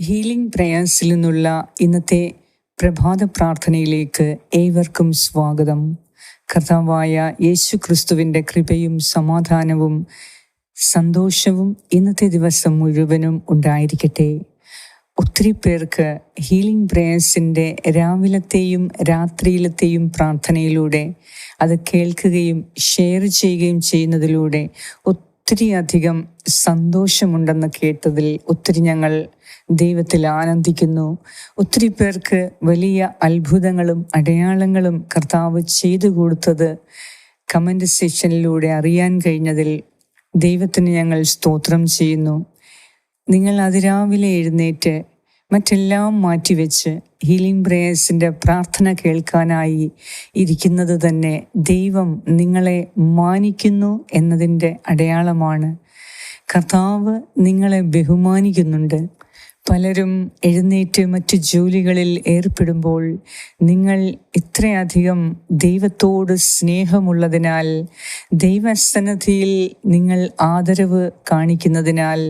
Healing പ്രയാസിൽ നിന്നുള്ള ഇന്നത്തെ പ്രഭാത പ്രാർത്ഥനയിലേക്ക് ഏവർക്കും സ്വാഗതം. കർത്താവായ യേശു ക്രിസ്തുവിന്റെ കൃപയും സമാധാനവും സന്തോഷവും ഇന്നത്തെ ദിവസം മുഴുവനും ഉണ്ടായിരിക്കട്ടെ. ഒത്തിരി പേർക്ക് ഹീലിംഗ് പ്രേയേഴ്സിന്റെ രാവിലത്തെയും രാത്രിയിലത്തെയും പ്രാർത്ഥനയിലൂടെ അത് കേൾക്കുകയും ഷെയർ ചെയ്യുകയും ചെയ്യുന്നതിലൂടെ അധികം സന്തോഷമുണ്ടെന്ന് കേട്ടതിൽ ഒത്തിരി ഞങ്ങൾ ദൈവത്തിൽ ആനന്ദിക്കുന്നു. ഒത്തിരി പേർക്ക് വലിയ അത്ഭുതങ്ങളും അടയാളങ്ങളും കർത്താവ് ചെയ്തു കൊടുത്തത് കമന്റ് സെക്ഷനിലൂടെ അറിയാൻ കഴിഞ്ഞതിൽ ദൈവത്തിന് ഞങ്ങൾ സ്തോത്രം ചെയ്യുന്നു. നിങ്ങൾ അതിരാവിലെ എഴുന്നേറ്റ് മറ്റെല്ലാം മാറ്റിവെച്ച് ഹീലിംഗ് പ്രേയേഴ്സിന്റെ പ്രാർത്ഥന കേൾക്കാനായി ഇരിക്കുന്നത് തന്നെ ദൈവം നിങ്ങളെ മാനിക്കുന്നു എന്നതിന്റെ അടയാളമാണ്. കർത്താവ് നിങ്ങളെ ബഹുമാനിക്കുന്നുണ്ട്. പലരും എഴുന്നേറ്റ് മറ്റു ജോലികളിൽ ഏർപ്പെടുമ്പോൾ നിങ്ങൾ ഇത്രയധികം ദൈവത്തോട് സ്നേഹമുള്ളതിനാൽ ദൈവസന്നദ്ധിയിൽ നിങ്ങൾ ആദരവ് കാണിക്കുന്നതിനാൽ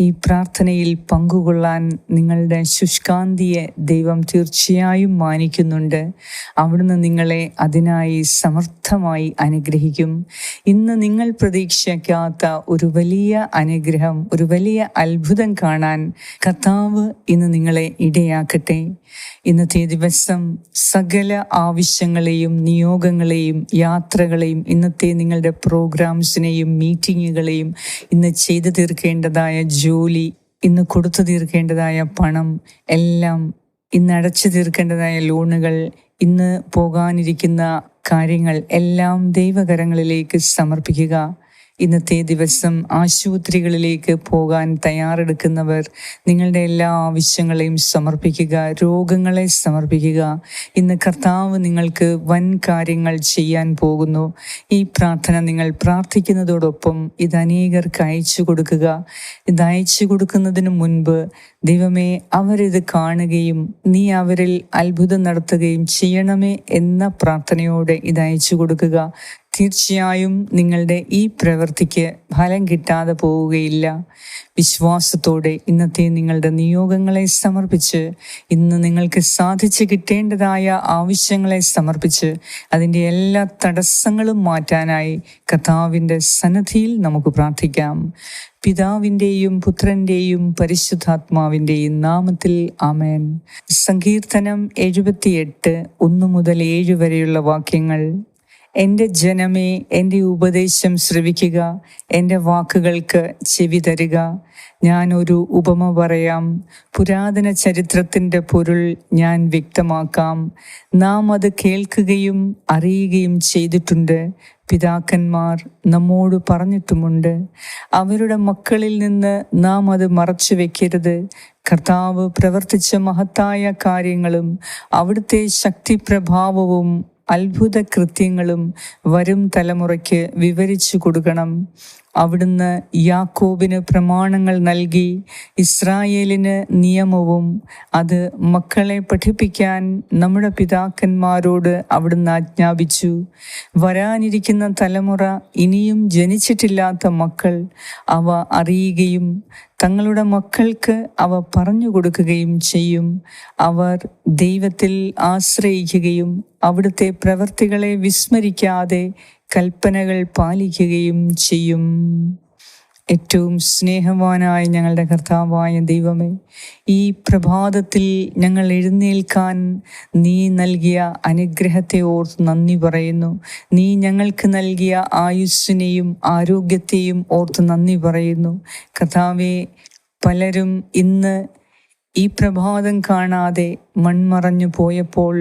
ഈ പ്രാർത്ഥനയിൽ പങ്കുകൊള്ളാൻ നിങ്ങളുടെ ശുഷ്കാന്തിയെ ദൈവം തീർച്ചയായും മാനിക്കുന്നുണ്ട്. അവിടുന്ന് നിങ്ങളെ അതിനായി സമർത്ഥമായി അനുഗ്രഹിക്കും. ഇന്ന് നിങ്ങൾ പ്രതീക്ഷിക്കാത്ത ഒരു വലിയ അനുഗ്രഹം ഒരു വലിയ അത്ഭുതം കാണാൻ കർത്താവ് ഇന്ന് നിങ്ങളെ ഇടയാക്കട്ടെ. ഇന്നത്തെ ദിവസം സകല ആവശ്യങ്ങളെയും നിയോഗങ്ങളെയും യാത്രകളെയും ഇന്നത്തെ നിങ്ങളുടെ പ്രോഗ്രാംസിനെയും മീറ്റിങ്ങുകളെയും ഇന്ന് ചെയ്തു തീർക്കേണ്ടതായ ജോലി ഇന്ന് കൊടുത്തു തീർക്കേണ്ടതായ പണം എല്ലാം ഇന്ന് അടച്ചു തീർക്കേണ്ടതായ ലോണുകൾ ഇന്ന് പോകാനിരിക്കുന്ന കാര്യങ്ങൾ എല്ലാം ദൈവകരങ്ങളിലേക്ക് സമർപ്പിക്കുക. ഇന്നത്തെ ദിവസം ആശുപത്രികളിലേക്ക് പോകാൻ തയ്യാറെടുക്കുന്നവർ നിങ്ങളുടെ എല്ലാ ആവശ്യങ്ങളെയും സമർപ്പിക്കുക രോഗങ്ങളെ സമർപ്പിക്കുക. ഇന്ന് കർത്താവ് നിങ്ങൾക്ക് വൻ കാര്യങ്ങൾ ചെയ്യാൻ പോകുന്നു. ഈ പ്രാർത്ഥന നിങ്ങൾ പ്രാർത്ഥിക്കുന്നതോടൊപ്പം ഇത് അനേകർക്ക് അയച്ചു കൊടുക്കുക. ഇത് അയച്ചു കൊടുക്കുന്നതിന് മുൻപ് ദൈവമേ അവരിത് കാണുകയും നീ അവരിൽ അത്ഭുതം നടത്തുകയും ചെയ്യണമേ എന്ന പ്രാർത്ഥനയോടെ ഇത് അയച്ചു കൊടുക്കുക. തീർച്ചയായും നിങ്ങളുടെ ഈ പ്രവൃത്തിക്ക് ഫലം കിട്ടാതെ പോവുകയില്ല. വിശ്വാസത്തോടെ ഇന്നത്തെ നിങ്ങളുടെ നിയോഗങ്ങളെ സമർപ്പിച്ച് ഇന്ന് നിങ്ങൾക്ക് സാധിച്ചു കിട്ടേണ്ടതായ ആവശ്യങ്ങളെ സമർപ്പിച്ച് അതിന്റെ എല്ലാ തടസ്സങ്ങളും മാറ്റാനായി കഥാവിന്റെ സന്നദ്ധിയിൽ നമുക്ക് പ്രാർത്ഥിക്കാം. പിതാവിന്റെയും പുത്രന്റെയും പരിശുദ്ധാത്മാവിന്റെയും നാമത്തിൽ ആമേൻ. സങ്കീർത്തനം എഴുപത്തിയെട്ട് ഒന്ന് മുതൽ ഏഴ് വരെയുള്ള വാക്യങ്ങൾ എന്റെ ജനമേ എന്റെ ഉപദേശം ശ്രവിക്കുക എന്റെ വാക്കുകൾക്ക് ചെവി തരിക. ഞാൻ ഒരു ഉപമ പറയാം. പുരാതന ചരിത്രത്തിന്റെ പൊരുൾ ഞാൻ വ്യക്തമാക്കാം. നാം അത് കേൾക്കുകയും അറിയുകയും ചെയ്തിട്ടുണ്ട്. പിതാക്കന്മാർ നമ്മോട് പറഞ്ഞിട്ടുമുണ്ട്. അവരുടെ മക്കളിൽ നിന്ന് നാം അത് മറച്ചു വെക്കരുത്. കർത്താവ് പ്രവർത്തിച്ച മഹത്തായ കാര്യങ്ങളും അവിടുത്തെ ശക്തിപ്രഭാവവും അത്ഭുത കൃത്യങ്ങളും വരും തലമുറയ്ക്ക് വിവരിച്ചു കൊടുക്കണം. അവിടുന്ന് യാക്കോബിന് പ്രമാണങ്ങൾ നൽകി ഇസ്രായേലിന് നിയമവും അത് മക്കളെ പഠിപ്പിക്കാൻ നമ്മുടെ പിതാക്കന്മാരോട് അവിടുന്ന് ആജ്ഞാപിച്ചു. വരാനിരിക്കുന്ന തലമുറ ഇനിയും ജനിച്ചിട്ടില്ലാത്ത മക്കൾ അവ അറിയുകയും തങ്ങളുടെ മക്കൾക്ക് അവ പറഞ്ഞു കൊടുക്കുകയും ചെയ്യും. അവർ ദൈവത്തിൽ ആശ്രയിക്കുകയും അവിടുത്തെ പ്രവർത്തികളെ വിസ്മരിക്കാതെ കൽപ്പനകൾ പാലിക്കുകയും ചെയ്യും. ഏറ്റവും സ്നേഹവാനായ ഞങ്ങളുടെ കർത്താവായ ദൈവമേ ഈ പ്രഭാതത്തിൽ ഞങ്ങൾ എഴുന്നേൽക്കാൻ നീ നൽകിയ അനുഗ്രഹത്തെ ഓർത്ത് നന്ദി പറയുന്നു. നീ ഞങ്ങൾക്ക് നൽകിയ ആയുസ്സിനെയും ആരോഗ്യത്തെയും ഓർത്ത് നന്ദി പറയുന്നു. കർത്താവെ പലരും ഇന്ന് ഈ പ്രഭാതം കാണാതെ മൺമറഞ്ഞു പോയപ്പോൾ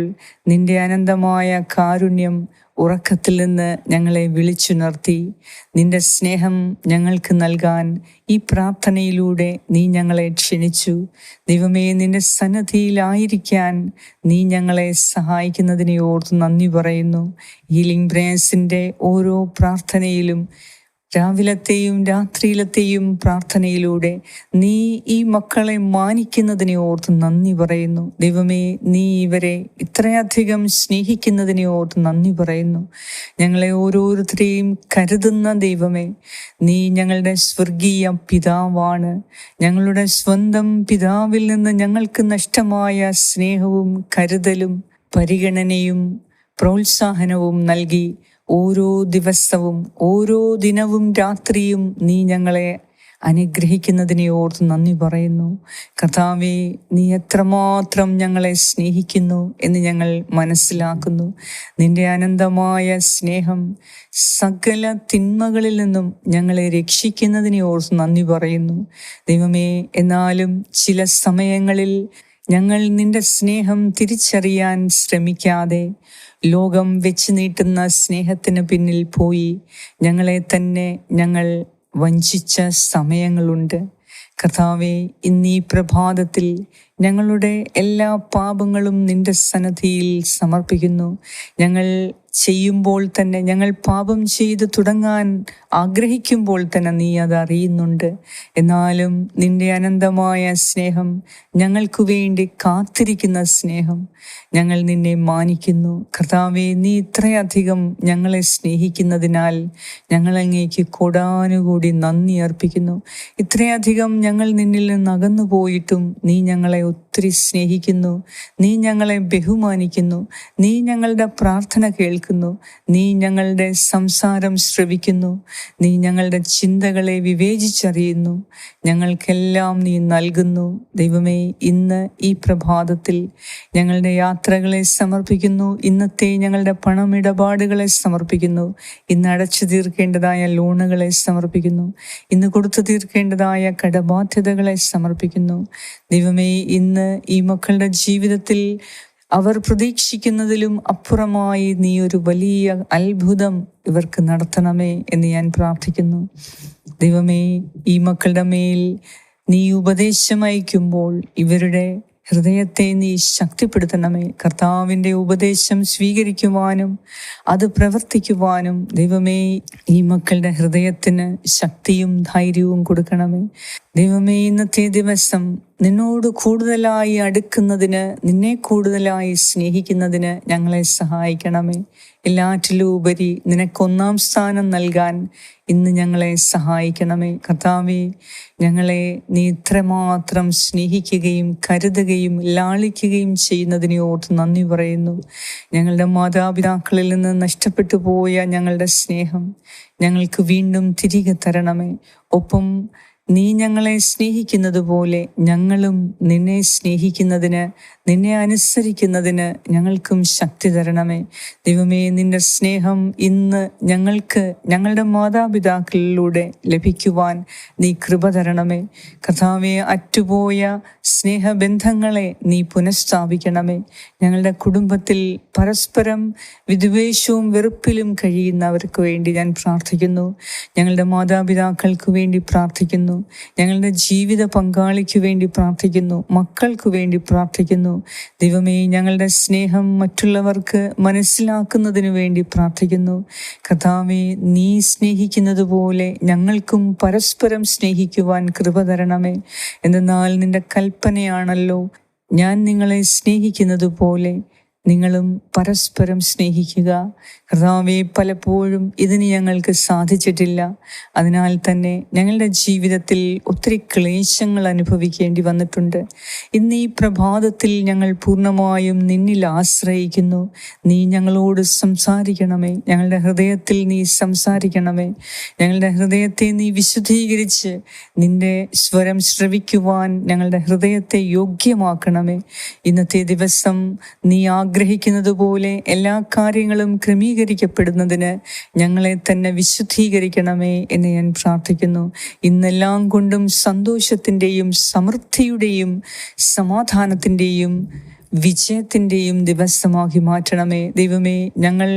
നിന്റെ അനന്തമായ കാരുണ്യം ഉറക്കത്തിൽ നിന്ന് ഞങ്ങളെ വിളിച്ചുണർത്തി. നിന്റെ സ്നേഹം ഞങ്ങൾക്ക് നൽകാൻ ഈ പ്രാർത്ഥനയിലൂടെ നീ ഞങ്ങളെ ക്ഷണിച്ചു. ദൈവമേ നിന്റെ സന്നദ്ധിയിലായിരിക്കാൻ നീ ഞങ്ങളെ സഹായിക്കുന്നതിനെ ഓർത്ത് നന്ദി പറയുന്നു. ഹീലിംഗ് ബ്രേസിന്റെ ഓരോ പ്രാർത്ഥനയിലും രാവിലത്തെയും രാത്രിയിലത്തെയും പ്രാർത്ഥനയിലൂടെ നീ ഈ മക്കളെ മാനിക്കുന്നതിനെ ഓർത്ത് നന്ദി പറയുന്നു. ദൈവമേ നീ ഇവരെ ഇത്രയധികം സ്നേഹിക്കുന്നതിനെ ഓർത്ത് നന്ദി പറയുന്നു. ഞങ്ങളെ ഓരോരുത്തരെയും കരുതുന്ന ദൈവമേ നീ ഞങ്ങളുടെ സ്വർഗീയ പിതാവാണ്. ഞങ്ങളുടെ സ്വന്തം പിതാവിൽ നിന്ന് ഞങ്ങൾക്ക് നഷ്ടമായ സ്നേഹവും കരുതലും പരിഗണനയും പ്രോത്സാഹനവും നൽകി ഓരോ ദിവസവും ഓരോ ദിനവും രാത്രിയും നീ ഞങ്ങളെ അനുഗ്രഹിക്കുന്നതിനെ ഓർത്ത് നന്ദി പറയുന്നു. കഥാവെ നീ എത്രമാത്രം ഞങ്ങളെ സ്നേഹിക്കുന്നു എന്ന് ഞങ്ങൾ മനസ്സിലാക്കുന്നു. നിന്റെ അനന്തമായ സ്നേഹം സകല തിന്മകളിൽ നിന്നും ഞങ്ങളെ രക്ഷിക്കുന്നതിനെ ഓർത്ത് നന്ദി പറയുന്നു. ദൈവമേ എന്നാലും ചില സമയങ്ങളിൽ ഞങ്ങൾ നിന്റെ സ്നേഹം തിരിച്ചറിയാൻ ശ്രമിക്കാതെ ലോകം വെച്ച് നീട്ടുന്ന സ്നേഹത്തിന് പിന്നിൽ പോയി ഞങ്ങളെ തന്നെ ഞങ്ങൾ വഞ്ചിച്ച സമയങ്ങളുണ്ട്. കഥാവെ ഇന്നീ പ്രഭാതത്തിൽ ഞങ്ങളുടെ എല്ലാ പാപങ്ങളും നിന്റെ സന്നദ്ധിയിൽ സമർപ്പിക്കുന്നു. ഞങ്ങൾ ചെയ്യുമ്പോൾ തന്നെ ഞങ്ങൾ പാപം ചെയ്ത് തുടങ്ങാൻ ആഗ്രഹിക്കുമ്പോൾ തന്നെ നീ അത് അറിയുന്നുണ്ട്. എന്നാലും നിന്റെ അനന്തമായ സ്നേഹം ഞങ്ങൾക്കു വേണ്ടി കാത്തിരിക്കുന്ന സ്നേഹം ഞങ്ങൾ നിന്നെ മാനിക്കുന്നു. കർത്താവെ നീ ഇത്രയധികം ഞങ്ങളെ സ്നേഹിക്കുന്നതിനാൽ ഞങ്ങൾ അങ്ങേക്ക് കൊടാനുകൂടി നന്ദി അർപ്പിക്കുന്നു. ഇത്രയധികം ഞങ്ങൾ നിന്നിൽ നിന്ന് അകന്നു പോയിട്ടും നീ ഞങ്ങളെ ഒത്തിരി സ്നേഹിക്കുന്നു. നീ ഞങ്ങളെ ബഹുമാനിക്കുന്നു. നീ ഞങ്ങളുടെ പ്രാർത്ഥന കേൾക്കുന്നു. നീ ഞങ്ങളുടെ സംസാരം ശ്രവിക്കുന്നു. നീ ഞങ്ങളുടെ ചിന്തകളെ വിവേചിച്ചറിയുന്നു. ഞങ്ങൾക്കെല്ലാം നീ നൽകുന്നു. ദൈവമേ ഇന്ന് ഈ പ്രഭാതത്തിൽ ഞങ്ങളുടെ യാത്രകളെ സമർപ്പിക്കുന്നു. ഇന്നത്തെ ഞങ്ങളുടെ പണമിടപാടുകളെ സമർപ്പിക്കുന്നു. ഇന്ന് അടച്ചു തീർക്കേണ്ടതായ ലോണുകളെ സമർപ്പിക്കുന്നു. ഇന്ന് കൊടുത്തു തീർക്കേണ്ടതായ കടബാധ്യതകളെ സമർപ്പിക്കുന്നു. ദൈവമേ ഇന്ന് ഈ മക്കളുടെ ജീവിതത്തിൽ അവർ പ്രതീക്ഷിക്കുന്നതിലും അപ്പുറമായി നീ ഒരു വലിയ അത്ഭുതം ഇവർക്ക് നടത്തണമേ എന്ന് ഞാൻ പ്രാർത്ഥിക്കുന്നു. ദൈവമേ ഈ മക്കളുടെ മേൽ നീ ഉപദേശം അയക്കുമ്പോൾ ഇവരുടെ ഹൃദയത്തെ നീ ശക്തിപ്പെടുത്തണമേ. കർത്താവിന്റെ ഉപദേശം സ്വീകരിക്കുവാനും അത് പ്രവർത്തിക്കുവാനും ദൈവമേ ഈ മക്കളുടെ ഹൃദയത്തിന് ശക്തിയും ധൈര്യവും കൊടുക്കണമേ. ദൈവമേ ഇന്നത്തെ ദിവസം നിന്നോട് കൂടുതലായി അടുക്കുന്നതിന് നിന്നെ കൂടുതലായി സ്നേഹിക്കുന്നതിന് ഞങ്ങളെ സഹായിക്കണമേ. എല്ലാറ്റിലും ഉപരി നിനക്കൊന്നാം സ്ഥാനം നൽകാൻ ഇന്ന് ഞങ്ങളെ സഹായിക്കണമേ. കർത്താവേ ഞങ്ങളെ നീ ഇത്രമാത്രം സ്നേഹിക്കുകയും കരുതുകയും ലാളിക്കുകയും ചെയ്യുന്നതിനെ ഓർത്ത് നന്ദി പറയുന്നു. ഞങ്ങളുടെ മാതാപിതാക്കളിൽ നിന്ന് നഷ്ടപ്പെട്ടു പോയ ഞങ്ങളുടെ സ്നേഹം ഞങ്ങൾക്ക് വീണ്ടും തിരികെ തരണമേ. ഒപ്പം നീ ഞങ്ങളെ സ്നേഹിക്കുന്നതുപോലെ ഞങ്ങളും നിന്നെ സ്നേഹിക്കുന്നതിന് നിന്നെ അനുസരിക്കുന്നതിന് ഞങ്ങൾക്കും ശക്തി തരണമേ. ദൈവമേ നിന്റെ സ്നേഹം ഇന്ന് ഞങ്ങൾക്ക് ഞങ്ങളുടെ മാതാപിതാക്കളിലൂടെ ലഭിക്കുവാൻ നീ കൃപ തരണമേ. കഥാവെ അറ്റുപോയ സ്നേഹബന്ധങ്ങളെ നീ പുനഃസ്ഥാപിക്കണമേ. ഞങ്ങളുടെ കുടുംബത്തിൽ പരസ്പരം വിദ്വേഷവും വെറുപ്പിലും കഴിയുന്നവർക്ക് വേണ്ടി ഞാൻ പ്രാർത്ഥിക്കുന്നു. ഞങ്ങളുടെ മാതാപിതാക്കൾക്ക് വേണ്ടി പ്രാർത്ഥിക്കുന്നു. ഞങ്ങളുടെ ജീവിത പങ്കാളിക്ക് വേണ്ടി പ്രാർത്ഥിക്കുന്നു. മക്കൾക്ക് വേണ്ടി പ്രാർത്ഥിക്കുന്നു. ദൈവമേ ഞങ്ങളുടെ സ്നേഹം മറ്റുള്ളവർക്ക് മനസ്സിലാക്കുന്നതിന് വേണ്ടി പ്രാർത്ഥിക്കുന്നു. കഥാവെ നീ സ്നേഹിക്കുന്നത് പോലെ ഞങ്ങൾക്കും പരസ്പരം സ്നേഹിക്കുവാൻ കൃപ തരണമേ. എന്നാൽ നിന്റെ കൽപ്പനയാണല്ലോ ഞാൻ നിങ്ങളെ സ്നേഹിക്കുന്നത് പോലെ നിങ്ങളും പരസ്പരം സ്നേഹിക്കുക. കർത്താവെ പലപ്പോഴും ഇതിന് ഞങ്ങൾക്ക് സാധിച്ചിട്ടില്ല. അതിനാൽ തന്നെ ഞങ്ങളുടെ ജീവിതത്തിൽ ഒത്തിരി ക്ലേശങ്ങൾ അനുഭവിക്കേണ്ടി വന്നിട്ടുണ്ട്. ഇന്ന് ഈ പ്രഭാതത്തിൽ ഞങ്ങൾ പൂർണമായും നിന്നിൽ ആശ്രയിക്കുന്നു. നീ ഞങ്ങളോട് സംസാരിക്കണമേ. ഞങ്ങളുടെ ഹൃദയത്തിൽ നീ സംസാരിക്കണമേ. ഞങ്ങളുടെ ഹൃദയത്തെ നീ വിശുദ്ധീകരിച്ച് നിന്റെ സ്വരം ശ്രവിക്കുവാൻ ഞങ്ങളുടെ ഹൃദയത്തെ യോഗ്യമാക്കണമേ. ഇന്നത്തെ ദിവസം നീ ആഗ്രഹിക്കുന്നത് പോലെ എല്ലാ കാര്യങ്ങളും ക്രമീകരിക്കപ്പെടുന്നതിന് ഞങ്ങളെ തന്നെ വിശുദ്ധീകരിക്കണമേ എന്ന് ഞാൻ പ്രാർത്ഥിക്കുന്നു. ഇന്നെല്ലാം കൊണ്ടും സന്തോഷത്തിന്റെയും സമൃദ്ധിയുടെയും സമാധാനത്തിന്റെയും വിജയത്തിന്റെയും ദിവസമാക്കി മാറ്റണമേ. ദൈവമേ ഞങ്ങൾ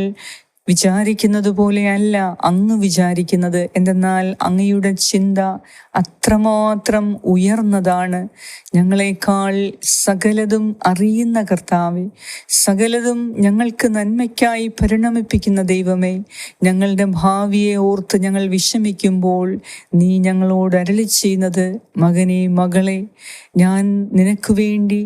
വിചാരിക്കുന്നത് പോലെയല്ല അങ്ങ് വിചാരിക്കുന്നത്. എന്തെന്നാൽ അങ്ങയുടെ ചിന്ത അത്രമാത്രം ഉയർന്നതാണ്. ഞങ്ങളെക്കാൾ സകലതും അറിയുന്ന കർത്താവെ സകലതും ഞങ്ങൾക്ക് നന്മയ്ക്കായി പരിണമിപ്പിക്കുന്ന ദൈവമേ ഞങ്ങളുടെ ഭാവിയെ ഓർത്ത് ഞങ്ങൾ വിഷമിക്കുമ്പോൾ നീ ഞങ്ങളോട് അരളി ചെയ്യുന്നത് മകനെ മകളെ ഞാൻ നിനക്ക് വേണ്ടി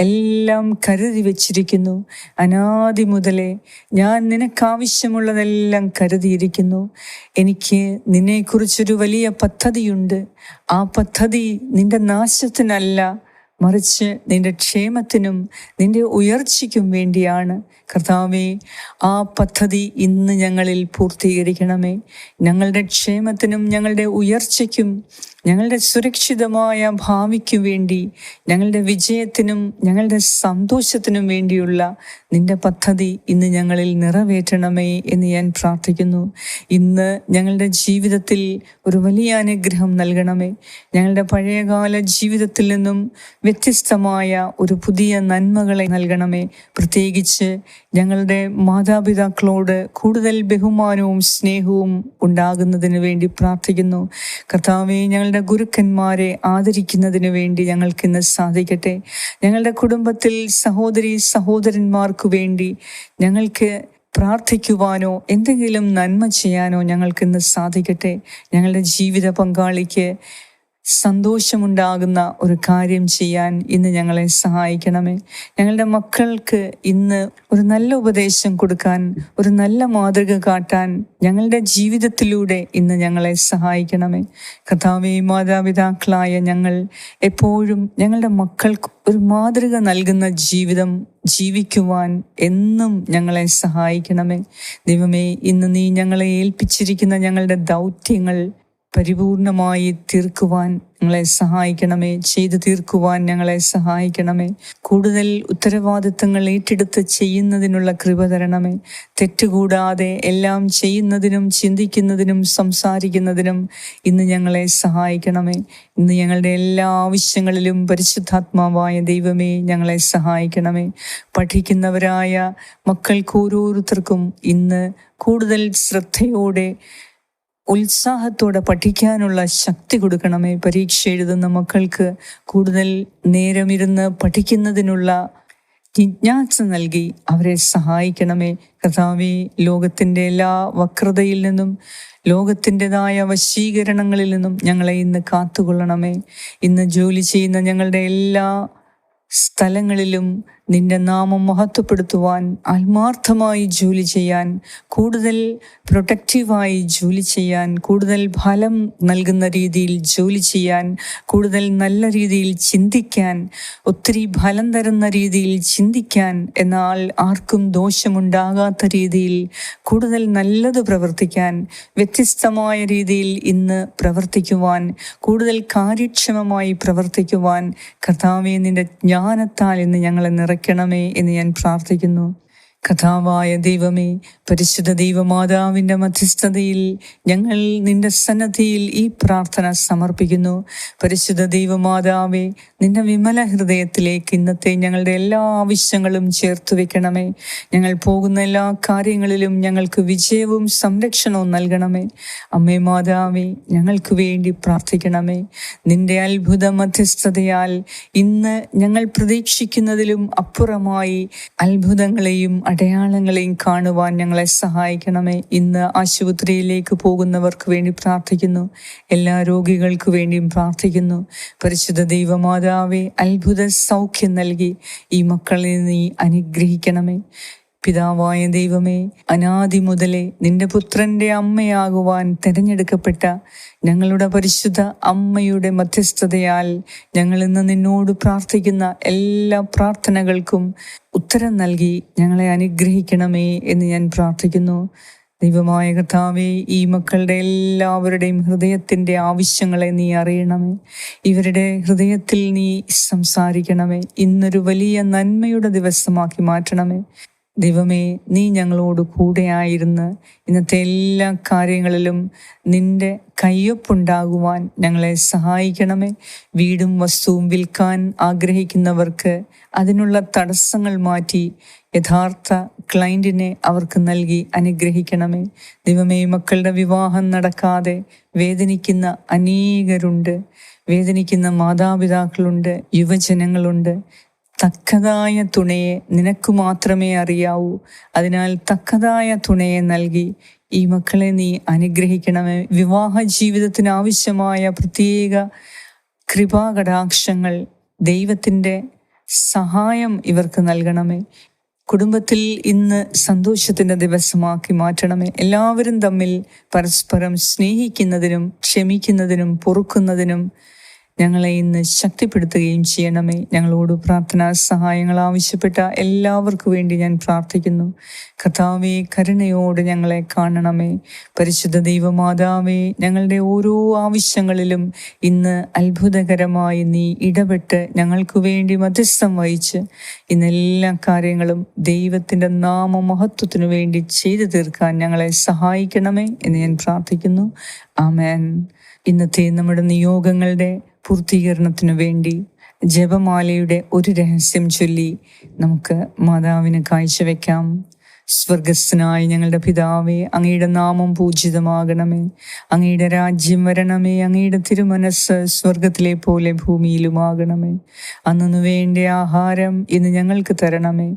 എല്ലാം കരുതി വച്ചിരിക്കുന്നു. അനാദി മുതലേ ഞാൻ നിനക്കാവശ്യമുള്ളതെല്ലാം കരുതിയിരിക്കുന്നു. എനിക്ക് നിന്നെക്കുറിച്ചൊരു വലിയ പദ്ധതിയുണ്ട്. ആ പദ്ധതി നിന്റെ നാശത്തിനല്ല മറിച്ച് നിന്റെ ക്ഷേമത്തിനും നിന്റെ ഉയർച്ചയ്ക്കും വേണ്ടിയാണ്. കർത്താവെ ആ പദ്ധതി ഇന്ന് ഞങ്ങളിൽ പൂർത്തീകരിക്കണമേ. ഞങ്ങളുടെ ക്ഷേമത്തിനും ഞങ്ങളുടെ ഉയർച്ചയ്ക്കും ഞങ്ങളുടെ സുരക്ഷിതമായ ഭാവിക്ക് വേണ്ടി ഞങ്ങളുടെ വിജയത്തിനും ഞങ്ങളുടെ സന്തോഷത്തിനും വേണ്ടിയുള്ള നിന്റെ പദ്ധതി ഇന്ന് ഞങ്ങളിൽ നിറവേറ്റണമേ എന്ന് ഞാൻ പ്രാർത്ഥിക്കുന്നു. ഇന്ന് ഞങ്ങളുടെ ജീവിതത്തിൽ ഒരു വലിയ അനുഗ്രഹം നൽകണമേ. ഞങ്ങളുടെ പഴയകാല ജീവിതത്തിൽ നിന്നും വ്യത്യസ്തമായ ഒരു പുതിയ നന്മകളെ നൽകണമേ. പ്രത്യേകിച്ച് ഞങ്ങളുടെ മാതാപിതാക്കളോട് കൂടുതൽ ബഹുമാനവും സ്നേഹവും ഉണ്ടാകുന്നതിന് വേണ്ടി പ്രാർത്ഥിക്കുന്നു. കർത്താവെ ഞങ്ങളുടെ ഗുരുക്കന്മാരെ ആദരിക്കുന്നതിന് വേണ്ടി ഞങ്ങൾക്കിന്ന് സാധിക്കട്ടെ. ഞങ്ങളുടെ കുടുംബത്തിൽ സഹോദരി സഹോദരന്മാർക്ക് വേണ്ടി ഞങ്ങൾക്ക് പ്രാർത്ഥിക്കുവാനോ എന്തെങ്കിലും നന്മ ചെയ്യാനോ ഞങ്ങൾക്കിന്ന് സാധിക്കട്ടെ. ഞങ്ങളുടെ ജീവിത പങ്കാളിക്ക് സന്തോഷമുണ്ടാകുന്ന ഒരു കാര്യം ചെയ്യാൻ ഇന്ന് ഞങ്ങളെ സഹായിക്കണമേ. ഞങ്ങളുടെ മക്കൾക്ക് ഇന്ന് ഒരു നല്ല ഉപദേശം കൊടുക്കാൻ ഒരു നല്ല മാതൃക കാട്ടാൻ ഞങ്ങളുടെ ജീവിതത്തിലൂടെ ഇന്ന് ഞങ്ങളെ സഹായിക്കണമേ. കഥാവേ മാതാപിതാക്കളായ ഞങ്ങൾ എപ്പോഴും ഞങ്ങളുടെ മക്കൾക്ക് ഒരു മാതൃക നൽകുന്ന ജീവിതം ജീവിക്കുവാൻ എന്നും ഞങ്ങളെ സഹായിക്കണമേ. ദൈവമേ ഇന്ന് നീ ഞങ്ങളെ ഏൽപ്പിച്ചിരിക്കുന്ന ഞങ്ങളുടെ ദൗത്യങ്ങൾ പരിപൂർണമായി തീർക്കുവാൻ ഞങ്ങളെ സഹായിക്കണമേ. ചെയ്തു തീർക്കുവാൻ ഞങ്ങളെ സഹായിക്കണമേ. കൂടുതൽ ഉത്തരവാദിത്തങ്ങൾ ഏറ്റെടുത്ത് ചെയ്യുന്നതിനുള്ള കൃപ തരണമേ. തെറ്റുകൂടാതെ എല്ലാം ചെയ്യുന്നതിനും ചിന്തിക്കുന്നതിനും സംസാരിക്കുന്നതിനും ഇന്ന് ഞങ്ങളെ സഹായിക്കണമേ. ഇന്ന് ഞങ്ങളുടെ എല്ലാ ആവശ്യങ്ങളിലും പരിശുദ്ധാത്മാവായ ദൈവമേ ഞങ്ങളെ സഹായിക്കണമേ. പഠിക്കുന്നവരായ മക്കൾക്ക് ഓരോരുത്തർക്കും ഇന്ന് കൂടുതൽ ശ്രദ്ധയോടെ ഉത്സാഹത്തോടെ പഠിക്കാനുള്ള ശക്തി കൊടുക്കണമേ. പരീക്ഷ എഴുതുന്ന മക്കൾക്ക് കൂടുതൽ നേരമിരുന്ന് പഠിക്കുന്നതിനുള്ള ജിജ്ഞാസ നൽകി അവരെ സഹായിക്കണമേ. കഥാവി ലോകത്തിന്റെ എല്ലാ വക്രതയിൽ നിന്നും ലോകത്തിന്റെതായ വശീകരണങ്ങളിൽ നിന്നും ഞങ്ങളെ ഇന്ന് കാത്തുകൊള്ളണമേ. ഇന്ന് ജോലി ചെയ്യുന്ന ഞങ്ങളുടെ എല്ലാ സ്ഥലങ്ങളിലും നിന്റെ നാമം മഹത്വപ്പെടുത്തുവാൻ ആത്മാർത്ഥമായി ജോലി ചെയ്യാൻ കൂടുതൽ പ്രൊട്ടക്റ്റീവായി ജോലി ചെയ്യാൻ കൂടുതൽ ഫലം നൽകുന്ന രീതിയിൽ ജോലി ചെയ്യാൻ കൂടുതൽ നല്ല രീതിയിൽ ചിന്തിക്കാൻ ഒത്തിരി ഫലം തരുന്ന രീതിയിൽ ചിന്തിക്കാൻ എന്നാൽ ആർക്കും ദോഷമുണ്ടാകാത്ത രീതിയിൽ കൂടുതൽ നല്ലത് പ്രവർത്തിക്കാൻ വ്യത്യസ്തമായ രീതിയിൽ ഇന്ന് പ്രവർത്തിക്കുവാൻ കൂടുതൽ കാര്യക്ഷമമായി പ്രവർത്തിക്കുവാൻ കർത്താവെ നിന്റെ ജ്ഞാനത്താൽ ഇന്ന് ഞങ്ങളെ നിറയ്ക്കണമേ എന്ന് ഞാൻ പ്രാർത്ഥിക്കുന്നു. കഥാവായ ദൈവമേ പരിശുദ്ധ ദൈവമാതാവിന്റെ മധ്യസ്ഥതയിൽ ഞങ്ങൾ നിന്റെ സന്നദ്ധിയിൽ ഈ പ്രാർത്ഥന സമർപ്പിക്കുന്നു. പരിശുദ്ധ ദൈവമാതാവേ നിന്റെ വിമല ഹൃദയത്തിലേക്ക് ഇന്നത്തെ ഞങ്ങളുടെ എല്ലാ ആവശ്യങ്ങളും ചേർത്ത് വെക്കണമേ. ഞങ്ങൾ പോകുന്ന എല്ലാ കാര്യങ്ങളിലും ഞങ്ങൾക്ക് വിജയവും സംരക്ഷണവും നൽകണമേ. അമ്മേ മാതാവേ ഞങ്ങൾക്ക് വേണ്ടി പ്രാർത്ഥിക്കണമേ. നിന്റെ അത്ഭുത മധ്യസ്ഥതയാൽ ഇന്ന് ഞങ്ങൾ പ്രതീക്ഷിക്കുന്നതിലും അപ്പുറമായി അത്ഭുതങ്ങളെയും അടയാളങ്ങളെയും കാണുവാൻ ഞങ്ങളെ സഹായിക്കണമേ. ഇന്ന് ആശുപത്രിയിലേക്ക് പോകുന്നവർക്ക് വേണ്ടി പ്രാർത്ഥിക്കുന്നു. എല്ലാ രോഗികൾക്ക് വേണ്ടിയും പ്രാർത്ഥിക്കുന്നു. പരിശുദ്ധ ദൈവമാതാവെ അത്ഭുത സൗഖ്യം നൽകി ഈ മക്കളെ നീ അനുഗ്രഹിക്കണമേ. പിതാവായ ദൈവമേ അനാദി മുതലേ നിന്റെ പുത്രന്റെ അമ്മയാകുവാൻ തിരഞ്ഞെടുക്കപ്പെട്ട ഞങ്ങളുടെ പരിശുദ്ധ അമ്മയുടെ മധ്യസ്ഥതയാൽ ഞങ്ങൾ ഇന്ന് നിന്നോട് പ്രാർത്ഥിക്കുന്ന എല്ലാ പ്രാർത്ഥനകൾക്കും ഉത്തരം നൽകി ഞങ്ങളെ അനുഗ്രഹിക്കണമേ എന്ന് ഞാൻ പ്രാർത്ഥിക്കുന്നു. ദൈവമായ കർത്താവെ ഈ മക്കളുടെ എല്ലാവരുടെയും ഹൃദയത്തിന്റെ ആവശ്യങ്ങളെ നീ അറിയണമേ. ഇവരുടെ ഹൃദയത്തിൽ നീ സംസാരിക്കണമേ. ഇന്നൊരു വലിയ നന്മയുടെ ദിവസമാക്കി മാറ്റണമേ. ദൈവമേ നീ ഞങ്ങളോട് കൂടെയായിരുന്ന് ഇന്നത്തെ എല്ലാ കാര്യങ്ങളിലും നിന്റെ കയ്യൊപ്പുണ്ടാകുവാൻ ഞങ്ങളെ സഹായിക്കണമേ. വീടും വസ്തുവും വിൽക്കാൻ ആഗ്രഹിക്കുന്നവർക്ക് അതിനുള്ള തടസ്സങ്ങൾ മാറ്റി യഥാർത്ഥ ക്ലയന്റിനെ അവർക്ക് നൽകി അനുഗ്രഹിക്കണമേ. ദൈവമേ മക്കളുടെ വിവാഹം നടക്കാതെ വേദനിക്കുന്ന അനേകരുണ്ട്. വേദനിക്കുന്ന മാതാപിതാക്കളുണ്ട് യുവജനങ്ങളുണ്ട്. തക്കതായ തുണയെ നിനക്ക് മാത്രമേ അറിയാവൂ. അതിനാൽ തക്കതായ തുണയെ നൽകി ഈ മക്കളെ നീ അനുഗ്രഹിക്കണമേ. വിവാഹ ജീവിതത്തിന് ആവശ്യമായ പ്രത്യേക കൃപാകടാക്ഷങ്ങൾ ദൈവത്തിന്റെ സഹായം ഇവർക്ക് നൽകണമേ. കുടുംബത്തിൽ ഇന്ന് സന്തോഷത്തിന്റെ ദിവസമാക്കി മാറ്റണമേ. എല്ലാവരും തമ്മിൽ പരസ്പരം സ്നേഹിക്കുന്നതിനും ക്ഷമിക്കുന്നതിനും പൊറുക്കുന്നതിനും ഞങ്ങളെ ഇന്ന് ശക്തിപ്പെടുത്തുകയും ചെയ്യണമേ. ഞങ്ങളോട് പ്രാർത്ഥനാ സഹായങ്ങൾ ആവശ്യപ്പെട്ട എല്ലാവർക്കു വേണ്ടി ഞാൻ പ്രാർത്ഥിക്കുന്നു. കഥാവെ കരുണയോട് ഞങ്ങളെ കാണണമേ. പരിശുദ്ധ ദൈവമാതാവേ ഞങ്ങളുടെ ഓരോ ആവശ്യങ്ങളിലും ഇന്ന് അത്ഭുതകരമായി നീ ഇടപെട്ട് ഞങ്ങൾക്ക് വേണ്ടി മധ്യസ്ഥം വഹിച്ച് ഇന്ന് എല്ലാ കാര്യങ്ങളും ദൈവത്തിന്റെ നാമമഹത്വത്തിനു വേണ്ടി ചെയ്തു തീർക്കാൻ ഞങ്ങളെ സഹായിക്കണമേ എന്ന് ഞാൻ പ്രാർത്ഥിക്കുന്നു. ആമേൻ. ഇന്നത്തെ നമ്മുടെ നിയോഗങ്ങളുടെ പൂർത്തീകരണത്തിനു വേണ്ടി ജപമാലയുടെ ഒരു രഹസ്യം ചൊല്ലി നമുക്ക് മാതാവിന് കാഴ്ചവെക്കാം. സ്വർഗസ്ഥനായ ഞങ്ങളുടെ പിതാവേ അങ്ങയുടെ നാമം പൂജിതമാകണമേ. അങ്ങയുടെ രാജ്യം വരണമേ അങ്ങയുടെ തിരുമനസ് സ്വർഗത്തിലെ പോലെ ഭൂമിയിലുമാകണമേ. അന്നു വേണ്ട ആഹാരം ഇന്ന് ഞങ്ങൾക്ക് തരണമേ.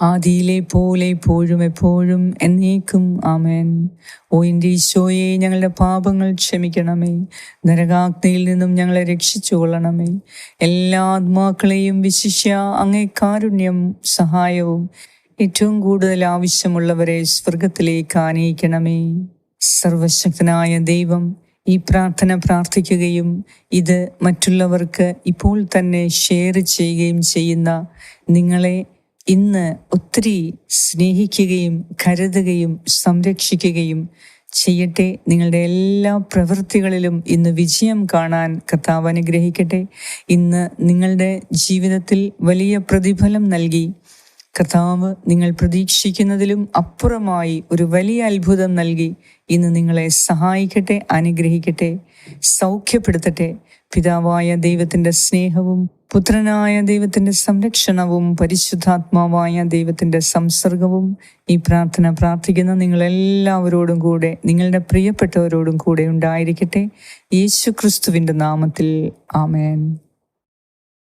ആദിയിലെ പോലെ ഇപ്പോഴും എപ്പോഴും എന്നേക്കും ആമേൻ. ഓ എന്റെ ഈശോയെ ഞങ്ങളുടെ പാപങ്ങൾ ക്ഷമിക്കണമേ. നരകാഗ്നിയിൽ നിന്നും ഞങ്ങളെ രക്ഷിച്ചു കൊള്ളണമേ എല്ലാ ആത്മാക്കളെയും വിശിഷ്യ അങ്ങേ കാരുണ്യം സഹായവും ഏറ്റവും കൂടുതൽ ആവശ്യമുള്ളവരെ സ്വർഗത്തിലേക്ക് ആനയിക്കണമേ. സർവശക്തനായ ദൈവം ഈ പ്രാർത്ഥന പ്രാർത്ഥിക്കുകയും ഇത് മറ്റുള്ളവർക്ക് ഇപ്പോൾ തന്നെ ഷെയർ ചെയ്യുകയും ചെയ്യുന്ന നിങ്ങളെ ഇന്ന് ഒത്തിരി സ്നേഹിക്കുകയും കരുതുകയും സംരക്ഷിക്കുകയും ചെയ്യട്ടെ. നിങ്ങളുടെ എല്ലാ പ്രവൃത്തികളിലും ഇന്ന് വിജയം കാണാൻ കർത്താവ് അനുഗ്രഹിക്കട്ടെ. ഇന്ന് നിങ്ങളുടെ ജീവിതത്തിൽ വലിയ പ്രതിഫലം നൽകി. കർത്താവ് നിങ്ങൾ പ്രതീക്ഷിക്കുന്നതിലും അപ്പുറമായി ഒരു വലിയ അത്ഭുതം നൽകി. ഇന്ന് നിങ്ങളെ സഹായിക്കട്ടെ അനുഗ്രഹിക്കട്ടെ സൗഖ്യപ്പെടുത്തട്ടെ. പിതാവായ ദൈവത്തിന്റെ സ്നേഹവും പുത്രനായ ദൈവത്തിന്റെ സംരക്ഷണവും പരിശുദ്ധാത്മാവായ ദൈവത്തിന്റെ സംസർഗവും ഈ പ്രാർത്ഥന പ്രാർത്ഥിക്കുന്ന നിങ്ങളെല്ലാവരോടും കൂടെ നിങ്ങളുടെ പ്രിയപ്പെട്ടവരോടും കൂടെ ഉണ്ടായിരിക്കട്ടെ. യേശു ക്രിസ്തുവിന്റെ നാമത്തിൽ. ആമേൻ.